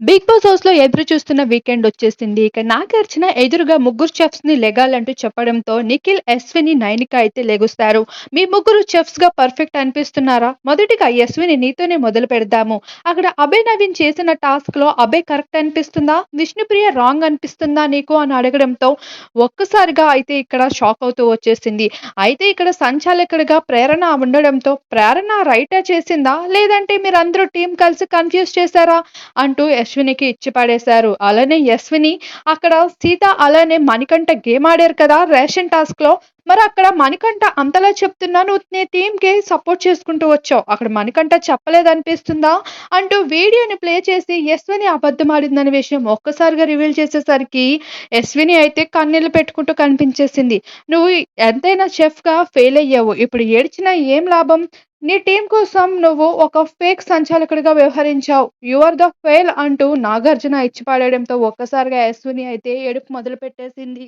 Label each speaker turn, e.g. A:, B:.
A: Big boss హౌస్‌లో ఎదురు చూస్తున్న వీకెండ్ వచ్చేసింది. ఇక నాగార్జున ఎదురుగా ముగ్గురు చెఫ్స్ని లెగాలంటూ చెప్పడంతో నిఖిల్, యశ్విని, నైనిక అయితే లెగుస్తారు. మీ ముగ్గురు చెఫ్స్గా పర్ఫెక్ట్ అనిపిస్తున్నారా? మొదటిగా యశ్విని నీతోనే మొదలు పెడదాము. అక్కడ అభయ్ నవీన్ చేసిన టాస్క్లో అభయ్ కరెక్ట్ అనిపిస్తుందా? విష్ణుప్రియ రాంగ్ అనిపిస్తుందా నీకు? అని అడగడంతో ఒక్కసారిగా అయితే ఇక్కడ షాక్ అవుతూ వచ్చేసింది. అయితే ఇక్కడ సంచాలకుడిగా ప్రేరణ ఉండడంతో ప్రేరణ రైటా చేసిందా? లేదంటే మీరందరూ టీం కలిసి కన్‌ఫ్యూజ్ చేశారా? అంటూ యశ్వినికి ఇచ్చి పడేశారు. అలానే యశ్విని అక్కడ సీత అలానే మణికంఠ గేమ్ ఆడారు కదా! రేషన్ టాస్క్లో మరి అక్కడ మణికంఠ అంతలా చెప్తున్నా నువ్వు నీ టీమ్‌కి సపోర్ట్ చేసుకుంటూ వచ్చావు. అక్కడ మణికంఠ చెప్పలేదనిపిస్తుందా? అంటూ వీడియోని ప్లే చేసి యశ్విని అబద్ధం ఆడిందనే విషయం ఒక్కసారిగా రివీల్ చేసేసరికి యశ్విని అయితే కన్నీళ్ళు పెట్టుకుంటూ కనిపించేసింది. నువ్వు ఎంతైనా చెఫ్‌గా ఫెయిల్ అయ్యావు. ఇప్పుడు ఏడ్చినా ఏం లాభం? నీ టీం కోసం నువ్వు ఒక ఫేక్ సంచాలకుడిగా వ్యవహరించావు. యువర్ ఆర్ ద ఫెయిల్ అంటూ నాగార్జున ఇచ్చిపాడేయడంతో ఒక్కసారిగా యశ్విని అయితే ఏడుపు మొదలుపెట్టేసింది.